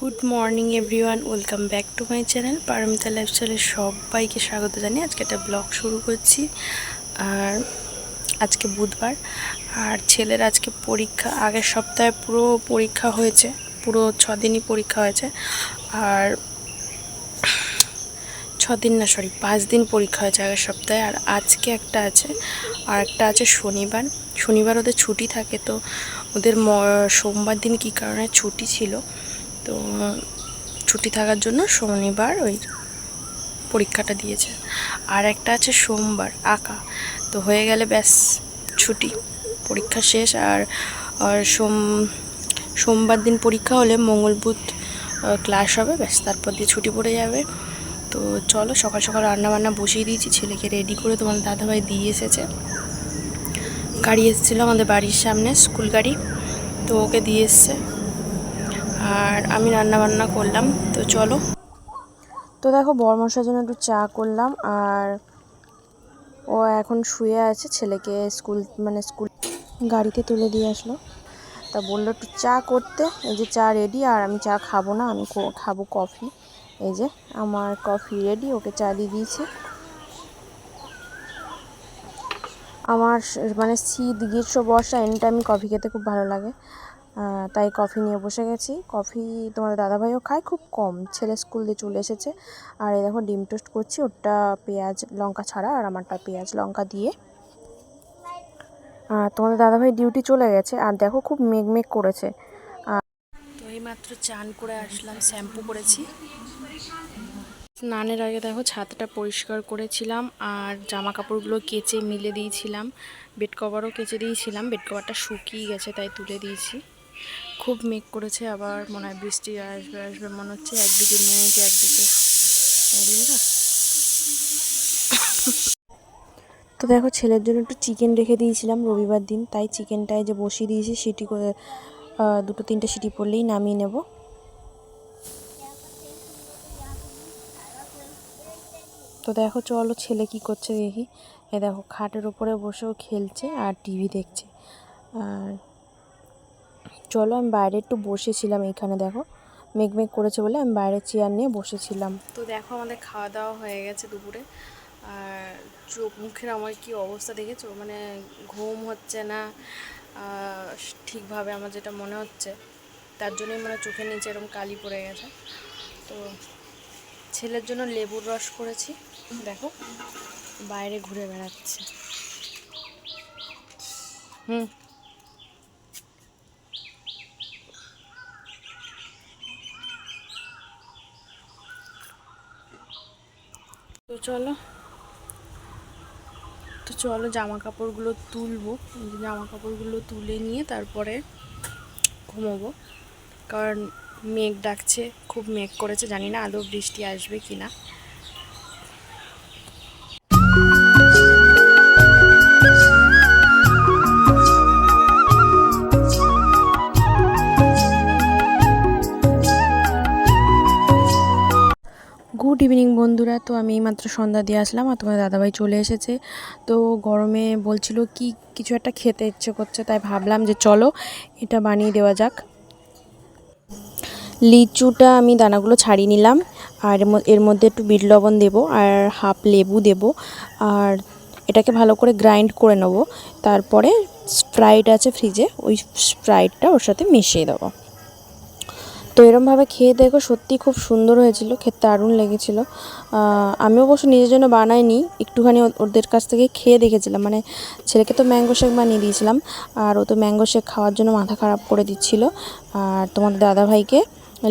Good morning everyone welcome back to my channel Paramita লাইফস্টাইলের সবাইকে স্বাগত জানিয়ে আজকে একটা ব্লগ শুরু করছি। আর আজকে বুধবার। আর ছেলের আজকে পরীক্ষা। আগের সপ্তাহে পুরো পরীক্ষা হয়েছে। পুরো ছ দিনই পরীক্ষা হয়েছে। আর ছ দিন না সরি পাঁচ দিন পরীক্ষা হয়েছে আগের সপ্তাহে। আর আজকে একটা আছে। আর একটা আছে শনিবার। শনিবার ওদের ছুটি থাকে, তো ওদের সোমবার দিন কী কারণে ছুটি ছিল? তো ছুটি থাকার জন্য শনিবার ওই পরীক্ষাটা দিয়েছে। আর একটা আছে সোমবার, আঁকা। তো হয়ে গেলে ব্যাস, ছুটি। পরীক্ষা শেষ আর আর সোম, সোমবার দিন পরীক্ষা হলে মঙ্গল বুধ ক্লাস হবে, ব্যাস, তারপর দিয়ে ছুটি পড়ে যাবে। তো চলো, সকাল সকাল রান্না বান্না বসিয়ে দিয়েছি, ছেলেকে রেডি করে তোমার দাদাভাই দিয়ে এসেছে। গাড়ি এসেছিল আমাদের বাড়ির সামনে, স্কুল গাড়ি। তো ওকে দিয়ে এসছে। আর আমি রান্না বান্না করলাম, তো চলো। তো দেখো বরমশার জন্য একটু চা করলাম, আর ও এখন শুয়ে আছে, ছেলেকে স্কুল মানে স্কুল গাড়িতে তুলে দিয়ে আসলো। তা বলল একটু চা করতে, এই যে চা রেডি আর আমি চা খাব না, আমি খাব কফি এই যে আমার কফি রেডি ওকে চা দিয়ে দিয়েছি। আমার মানে শীত গ্রীষ্ম বর্ষা এনি টাইম কফি খেতে খুব ভালো লাগে। তাই কফি নিয়ে বসে গেছি। কফি তোমার দাদাভাইও খায়, খুব কম। ছেলে স্কুল দিয়ে চলে এসেছে। আর এই দেখো, ডিম টোস্ট করছি। ওটা পেঁয়াজ, লঙ্কা ছাড়া, আর আমারটা পেঁয়াজ, লঙ্কা দিয়ে। তোমাদের দাদাভাই ডিউটি চলে গেছে। আর দেখো, খুব মেঘ মেঘ করেছে। এইমাত্র চান করে আসলাম, শ্যাম্পু করেছি। স্নানের আগে দেখো, ছাদটা পরিষ্কার করেছিলাম। আর জামা কাপড়গুলো কেচে মিলে দিয়েছিলাম। বেড কভারও কেচে দিয়েছিলাম। বেড কভারটা শুকিয়ে গেছে, তাই তুলে দিয়েছি। খুব মেঘ করেছে, আবার মনে হয় বৃষ্টি আসবে আসবে, মনে হচ্ছে একদিকে মেঘ, একদিকে তো দেখো, ছেলের জন্য একটু চিকেন রেখে দিয়েছিলাম রবিবার দিন, তাই চিকেনটায় যে বসিয়ে দিয়েছি, সিটি করে দুটো তিনটে সিটি পড়লেই নামিয়ে নেব। তো দেখো, চলো ছেলে কি করছে দেখি। এ দেখো, খাটের ওপরে বসেও খেলছে আর টিভি দেখছে। আর চলো আমি বাইরে একটু বসেছিলাম এইখানে দেখো। মেঘ মেঘ করেছে বলে আমি বাইরে চেয়ার নিয়ে বসেছিলাম। তো দেখো আমাদের খাওয়া দাওয়া হয়ে গেছে দুপুরে। আর চোখ মুখের আমার কি অবস্থা দেখেছ? মানে ঘুম হচ্ছে না ঠিকভাবে আমার যেটা মনে হচ্ছে, তার জন্যই মানে চোখের নিচে এরকম কালি পড়ে গেছে। তো ছেলের জন্য লেবুর রস করেছি। দেখো, বাইরে ঘুরে বেড়াচ্ছে। হুম। চলো। তো চলো জামা কাপড়গুলো তুলবো জামা কাপড়গুলো তুলে নিয়ে তারপরে ঘুমোবো। কারণ মেঘ ডাকছে, খুব মেঘ করেছে, জানি না আদৌ বৃষ্টি আসবে কি না ইভিনিং বন্ধুরা। তো আমি এইমাত্র সন্ধ্যা দিয়ে আসলাম আর তোমার দাদাভাই চলে এসেছে। তো গরমে বলছিল কি, কিছু একটা খেতে ইচ্ছে করছে, তাই ভাবলাম যে চলো এটা বানিয়ে দেওয়া যাক। লিচুটা আমি দানাগুলো ছাড়িয়ে নিলাম, আর এর মধ্যে একটু বিট লবণ দেবো আর হাফ লেবু দেবো। আর এটাকে ভালো করে গ্রাইন্ড করে নেব। তারপরে স্প্রাইট আছে ফ্রিজে, ওই স্প্রাইটটা ওর সাথে মিশিয়ে দেবো। তো এরমভাবে খেয়ে দেখো, সত্যি খুব সুন্দর হয়েছিল, খেতে দারুণ লেগেছিলো। আমি অবশ্য নিজের জন্য বানাইনি, একটুখানি ওদের কাছ থেকে খেয়ে দেখেছিলাম। মানে ছেলেকে তো ম্যাঙ্গো শেক বানিয়ে দিয়েছিলাম, আর ও তো ম্যাঙ্গো শেক খাওয়ার জন্য মাথা খারাপ করে দিচ্ছিল। আর তোমাদের দাদাভাইকে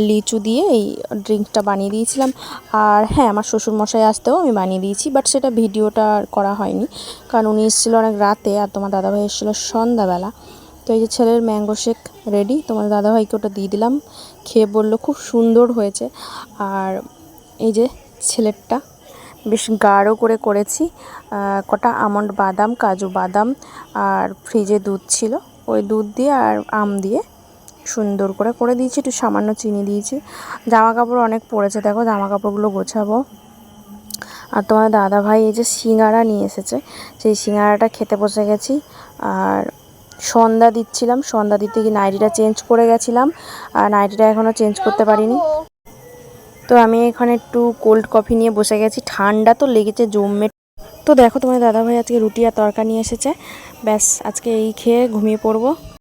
লিচু দিয়ে এই ড্রিঙ্কসটা বানিয়ে দিয়েছিলাম। আর হ্যাঁ আমার শ্বশুরমশাই আসতেও আমি বানিয়ে দিয়েছি, বাট সেটা ভিডিওটা করা হয়নি। কারণ উনি এসেছিল অনেক রাতে, আর তোমার দাদাভাই এসেছিল সন্ধ্যাবেলা। তো এই যে ছেলের ম্যাঙ্গো শেক রেডি তোমার দাদাভাইকে ওটা দিয়ে দিলাম। খেয়ে বলল খুব সুন্দর হয়েছে। আর এই যে ছেলেরটা, বেশ গাঢ় করে করেছি। কটা আমন্ড বাদাম, কাজু বাদাম আর ফ্রিজে দুধ ছিল। ওই দুধ দিয়ে আর আম দিয়ে সুন্দর করে করে দিয়েছি। একটু সামান্য চিনি দিয়েছি। জামা কাপড় অনেক পড়েছে, দেখো জামা কাপড়গুলো গোছাবো। আর তোমার দাদা ভাই এই যে সিঙ্গারা নিয়ে এসেছে। সেই সিঙ্গারাটা খেতে বসে গেছি। আর সন্ধ্যা দিচ্ছিলাম। সন্ধ্যা দিতে গিয়ে নাইটিটা চেঞ্জ করে গেছিলাম আর নাইটিটা এখনও চেঞ্জ করতে পারিনি। তো আমি এখানে একটু কোল্ড কফি নিয়ে বসে গেছি। ঠান্ডা তো লেগেছে, জমে। তো দেখো তোমার দাদাভাই আজকে রুটি আর তরকা নিয়ে এসেছে। ব্যাস, আজকে এই খেয়ে ঘুমিয়ে পড়ব।